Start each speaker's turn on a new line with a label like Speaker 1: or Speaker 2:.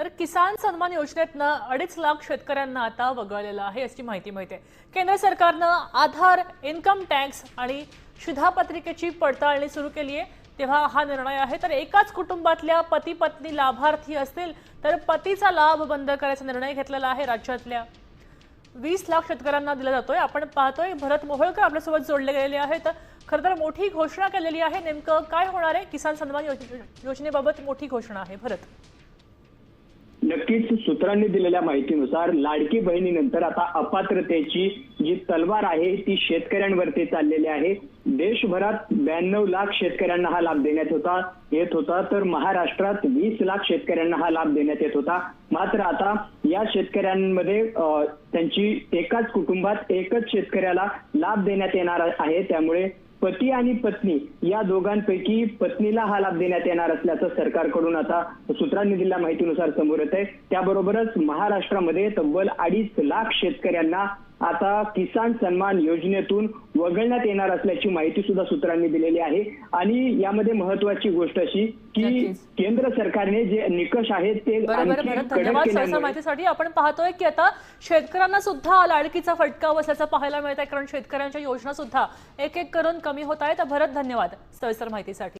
Speaker 1: तर किसान सन्मान योजनेतनं अडीच लाख शेतकऱ्यांना आता वगळलेलं आहे याची माहिती मिळते. केंद्र सरकारनं आधार इन्कम टॅक्स आणि शिधापत्रिकेची पडताळणी सुरू केली आहे. तेव्हा हा निर्णय आहे. तर एकाच कुटुंबातल्या पती पत्नी लाभार्थी असतील तर पतीचा लाभ बंद करायचा निर्णय घेतलेला आहे राज्यातल्या. वीस लाख शेतकऱ्यांना दिला जातोय. आपण पाहतोय भरत मोहोळकर आपल्यासोबत जोडले गेलेले आहेत. खरं तर मोठी घोषणा केलेली आहे. नेमकं काय होणार आहे? किसान सन्मान योज- योजनेबाबत मोठी घोषणा आहे. भरत.
Speaker 2: नक्कीच सूत्रांनी दिलेल्या माहितीनुसार लाडकी बहिणीनंतर आता अपात्रतेची जी तलवार आहे ती शेतकऱ्यांवरती चाललेली आहे. देशभरात ब्याण्णव लाख शेतकऱ्यांना हा लाभ देण्यात होता येत होता. तर महाराष्ट्रात वीस लाख शेतकऱ्यांना हा लाभ देण्यात येत होता. मात्र आता या शेतकऱ्यांमध्ये त्यांची एकाच कुटुंबात एकच शेतकऱ्याला लाभ देण्यात येणार आहे. त्यामुळे पती आणि पत्नी या दोघांपैकी पत्नीला हा लाभ देण्यात येणार असल्याचं सरकारकडून आता सूत्रांनी दिलेल्या माहितीनुसार समोर येत आहे त्याबरोबरच महाराष्ट्रामध्ये तब्बल अडीच लाख शेतकऱ्यांना आता किसान सन्मान योजनेतून वगळण्यात येणार असल्याची माहिती सुद्धा सूत्रांनी दिलेली आहे. आणि यामध्ये महत्वाची गोष्ट अशी की. केंद्र सरकारने जे निकष आहेत ते
Speaker 1: धन्यवाद माहितीसाठी. आपण पाहतोय की आता शेतकऱ्यांना सुद्धा लाडकीचा फटका बसल्याचं पाहायला मिळत आहे कारण शेतकऱ्यांच्या योजना सुद्धा एक एक करून कमी होत आहेत. भरत धन्यवाद सविस्तर माहितीसाठी.